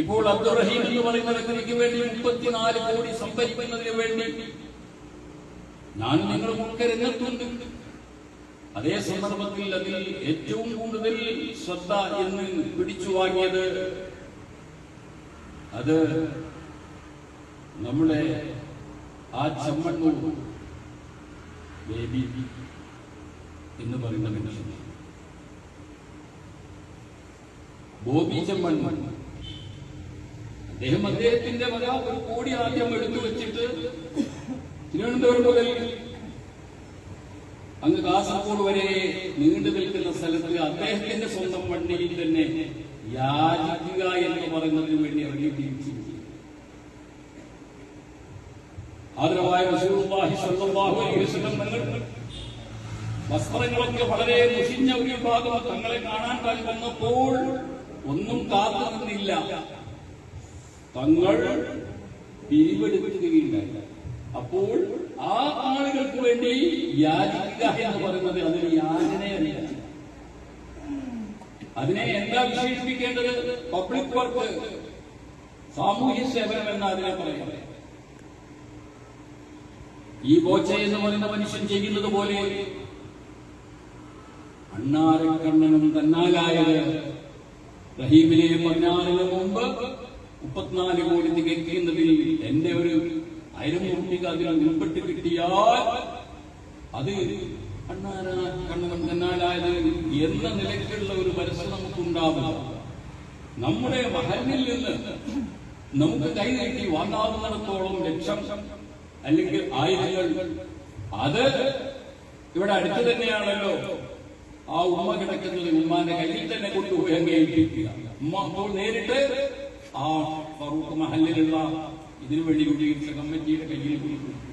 ഇപ്പോൾ അബ്ദുറഹീം എന്ന് പറയുന്ന വ്യക്തിക്ക് വേണ്ടി മുപ്പത്തിനാല് കോടി സംഭരിക്കുന്നതിന് വേണ്ടി ഞാൻ നിങ്ങളുമൊക്കെ രംഗത്തുണ്ട്. അതേ സന്ദർഭത്തിൽ അതിൽ ഏറ്റവും കൂടുതൽ ശ്രദ്ധ എന്ന് പിടിച്ചു വാങ്ങിയത് അത് നമ്മുടെ ആ ചമ്മണ്ണൂർ ബേബി എന്ന് പറയുന്ന മനുഷ്യൻ. ബോബി ചെമ്മണ്ണൂർ. അദ്ദേഹം അദ്ദേഹത്തിന്റെ വക ഒരു കോടി ആദ്യം എടുത്തു വെച്ചിട്ട് തിരുവനന്തപുരം മുതൽ അങ്ങ് കാസർഗോഡ് വരെ നീണ്ടു നിൽക്കുന്ന സ്ഥലത്ത് അദ്ദേഹത്തിന്റെ സ്വന്തം വണ്ടിയിൽ തന്നെ യാചിക്കുക എന്ന് പറയുന്നതിന് വേണ്ടി ഇറങ്ങിയിരിക്കും ആദരവായ റസൂലുള്ളാഹി സ്വല്ലല്ലാഹു അലൈഹി വസല്ലം തങ്ങൾ വസ്ത്രങ്ങളൊക്കെ വളരെ മുഷിഞ്ഞ ഒരു വിഭാഗം തങ്ങളെ കാണാൻ വന്നപ്പോൾ ഒന്നും കാത്തു നിന്നില്ല. തങ്ങൾ പിരിവെടുക്കുകയുണ്ടായി അപ്പോൾ ആ ആളുകൾക്ക് വേണ്ടി യാചിക്കുക എന്ന് പറയുന്നത് അതിന് യാചനയല്ല. അതിനെ എന്താ വിശേഷിപ്പിക്കേണ്ടത്? പബ്ലിക് വർക്ക് സാമൂഹ്യ സേവനം എന്ന് അതിനെ പറയുന്നത് ഈ ബോച്ച എന്ന് പറയുന്ന മനുഷ്യൻ ചെയ്യുന്നത് പോലെ അണ്ണാരക്കണ്ണനും തന്നാലായത് റഹീമിനെയും പതിനാറിന് മുമ്പ് മുപ്പത്തിനാല് കോടി തികയ്ക്കുന്നതിൽ എന്റെ ഒരു ആയിരം ഉറുപ്പിക അതിൽ ഉൾപ്പെട്ട് കിട്ടിയാൽ അത് കണ്ണുകൊണ്ടെന്നാലായത് എന്ന നിലയ്ക്കുള്ള ഒരു മനസ്സ് നമുക്കുണ്ടാവില്ല. നമ്മുടെ മഹലിൽ നിന്ന് നമുക്ക് കൈ നീട്ടി വാങ്ങാവുന്നിടത്തോളം ലക്ഷം അല്ലെങ്കിൽ ആയിരങ്ങൾ. അത് ഇവിടെ അടുത്ത് തന്നെയാണല്ലോ. ആ ഉമ്മ കിടക്കുന്നത് ഉമ്മാന്റെ കയ്യിൽ തന്നെ കൊണ്ടുപോയി ഉപയോഗം കേൾപ്പിക്കുക ഉമ്മ അപ്പോൾ നേരിട്ട് ആ ഫറൂഖ് മഹലിലുള്ള ഇതിനു വേണ്ടി കൂടി കമ്മിറ്റിയുടെ കയ്യിൽ കൊടുക്കും.